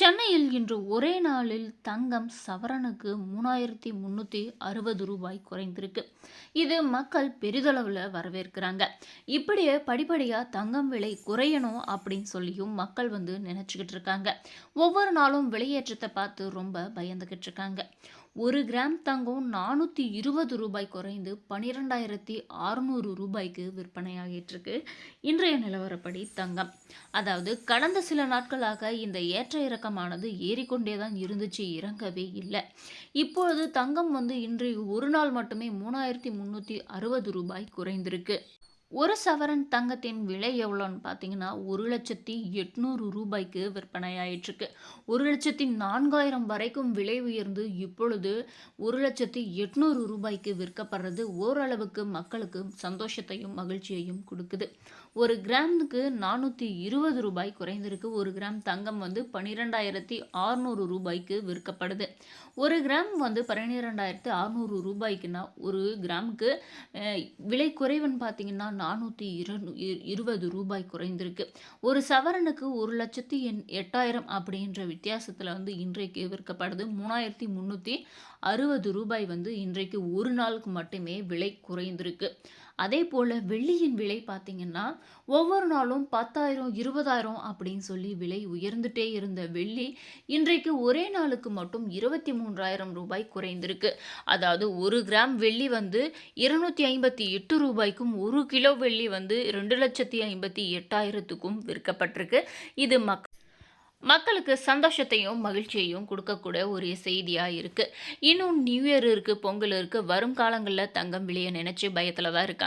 சென்னையில் இன்று ஒரே நாளில் தங்கம் சவரனுக்கு மூணாயிரத்தி முந்நூற்றி அறுபது ரூபாய் குறைந்திருக்கு. இது மக்கள் பெரிதளவில் வரவேற்கிறாங்க. இப்படியே படிப்படியாக தங்கம் விலை குறையணும் அப்படின்னு சொல்லியும் மக்கள் வந்து நினச்சிக்கிட்டு இருக்காங்க. ஒவ்வொரு நாளும் விலையேற்றத்தை பார்த்து ரொம்ப பயந்துக்கிட்டு இருக்காங்க. ஒரு கிராம் தங்கம் நானூற்றி இருபது ரூபாய் குறைந்து பன்னிரெண்டாயிரத்தி அறுநூறு ரூபாய்க்கு விற்பனையாகிட்டுருக்கு இன்றைய நிலவரப்படி தங்கம். அதாவது கடந்த சில நாட்களாக இந்த ஏற்ற இறக்கம் பழக்கமானது ஏறிக்கொண்டே தான் இருந்துச்சு இறங்கவே இல்லை. இப்பொழுது தங்கம் வந்து இன்றைய ஒரு நாள் மட்டுமே மூணாயிரத்தி முந்நூற்றி அறுபது ரூபாய் குறைந்திருக்கு. ஒரு சவரன் தங்கத்தின் விலை எவ்வளோன்னு பார்த்தீங்கன்னா ஒரு லட்சத்தி எட்நூறு ரூபாய்க்கு விற்பனை ஆயிட்டிருக்கு ஒரு லட்சத்தி நான்காயிரம் வரைக்கும் விலை உயர்ந்து இப்பொழுது ஒரு லட்சத்தி எட்நூறு ரூபாய்க்கு விற்கப்படுறது ஓரளவுக்கு மக்களுக்கு சந்தோஷத்தையும் மகிழ்ச்சியையும் கொடுக்குது. ஒரு கிராமுக்கு நானூற்றி இருபது ரூபாய் குறைந்திருக்கு. ஒரு கிராம் தங்கம் வந்து பன்னிரெண்டாயிரத்தி அறுநூறு ரூபாய்க்கு விற்கப்படுது. ஒரு கிராம் வந்து பன்னிரெண்டாயிரத்தி அறுநூறு ரூபாய்க்குன்னா ஒரு கிராமுக்கு விலை குறைவுன்னு பார்த்தீங்கன்னா நானூற்றி இரு இருபது ரூபாய் குறைந்திருக்கு. ஒரு சவரனுக்கு ஒரு லட்சத்தி எண் எட்டாயிரம் அப்படின்ற வித்தியாசத்தில் வந்து இன்றைக்கு விற்கப்படுது. மூணாயிரத்தி முந்நூற்றி அறுபது ரூபாய் வந்து இன்றைக்கு ஒரு நாளுக்கு மட்டுமே விலை குறைந்திருக்கு. அதே போல் வெள்ளியின் விலை பார்த்திங்கன்னா ஒவ்வொரு நாளும் பத்தாயிரம் இருபதாயிரம் அப்படின்னு சொல்லி விலை உயர்ந்துட்டே இருந்த வெள்ளி இன்றைக்கு ஒரே நாளுக்கு மட்டும் இருபத்தி மூன்றாயிரம் ரூபாய் குறைந்திருக்கு. அதாவது ஒரு கிராம் வெள்ளி வந்து இருநூத்தி ஐம்பத்தி எட்டு ரூபாய்க்கும் ஒரு கிலோ வெள்ளி வந்து ரெண்டு லட்சத்தி ஐம்பத்தி எட்டாயிரத்துக்கும் விற்கப்பட்டிருக்கு. இது மக் மக்களுக்கு சந்தோஷத்தையும் மகிழ்ச்சியையும் கொடுக்கக்கூடிய ஒரு செய்தியாக இருக்குது இன்னும் நியூ இயர் இருக்குது பொங்கல் இருக்குது வரும் காலங்களில் தங்கம் விலையை நினச்சி பயத்தில் தான் இருக்காங்க.